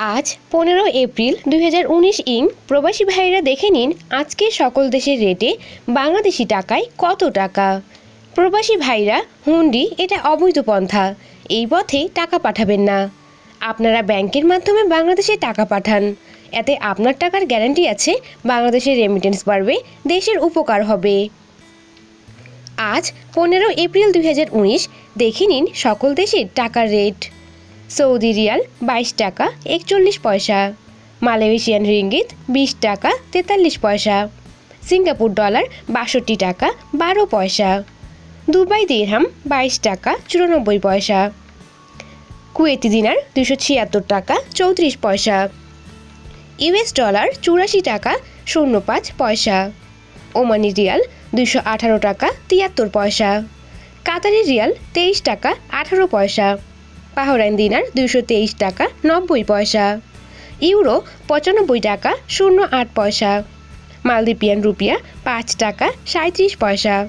আজ পনেরো এপ্রিল দুই হাজার উনিশ ইং। প্রবাসী ভাইয়েরা দেখে নিন আজকে সকল দেশের রেটে বাংলাদেশি টাকায় কত টাকা। প্রবাসী ভাইরা, হুন্ডি, এটা অবৈধ পন্থা। এই পথে টাকা পাঠাবেন না। আপনারা ব্যাংকের মাধ্যমে বাংলাদেশে টাকা পাঠান। এতে আপনার টাকার গ্যারান্টি আছে, বাংলাদেশের রেমিটেন্স বাড়বে, দেশের উপকার হবে। আজ পনেরো এপ্রিল দুই হাজার উনিশ, দেখে নিন সকল দেশের টাকার রেট। সৌদি রিয়াল বাইশ টাকা, একচল্লিশ পয়সা। মালয়েশিয়ান রিঙ্গিত বিশ টাকা, তেতাল্লিশ পয়সা। সিঙ্গাপুর ডলার বাষট্টি টাকা, বারো পয়সা। দুবাই দিরহাম বাইশ টাকা, চুরানব্বই পয়সা। কুয়েতি দিনার দুশো ছিয়াত্তর টাকা, চৌত্রিশ পয়সা। ইউএস ডলার চুরাশি টাকা, শূন্য পাঁচ পয়সা। ওমানি রিয়াল দুশো আঠারো টাকা, তিয়াত্তর পয়সা। কাতারি রিয়াল তেইশ টাকা, আঠারো পয়সা। বাহরাইন দিনার দুশো তেইশ টাকা নব্বই পয়সা। ইউরো পঁচানব্বই টাকা শূন্য আট পয়সা। মালদ্বীপিয়ান রুপিয়া পাঁচ টাকা সাঁত্রিশ পয়সা।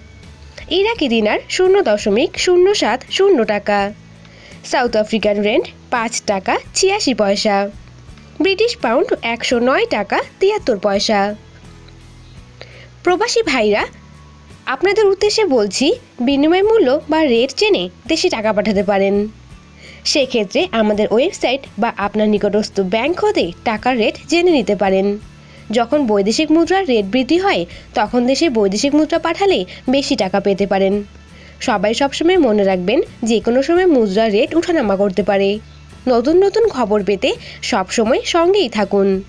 ইরাকি দিনার শূন্য দশমিক শূন্য সাত শূন্য টাকা। সাউথ আফ্রিকান রেন্ট পাঁচ টাকা ছিয়াশি পয়সা। ব্রিটিশ পাউন্ড একশো নয় টাকা তিয়াত্তর পয়সা। প্রবাসী ভাইরা, আপনাদের উদ্দেশ্যে বলছি, বিনিময় মূল্য বা রেট জেনে দেশে টাকা পাঠাতে পারেন। সেক্ষেত্রে আমাদের ওয়েবসাইট বা আপনার নিকটস্থ ব্যাংক হতে টাকার রেট জেনে নিতে পারেন। যখন বৈদেশিক মুদ্রার রেট বৃদ্ধি হয়, তখন দেশে বৈদেশিক মুদ্রা পাঠালে বেশি টাকা পেতে পারেন। সবাই সবসময় মনে রাখবেন যে কোনো সময় মুদ্রার রেট উঠানামা করতে পারে। নতুন নতুন খবর পেতে সবসময় সঙ্গেই থাকুন।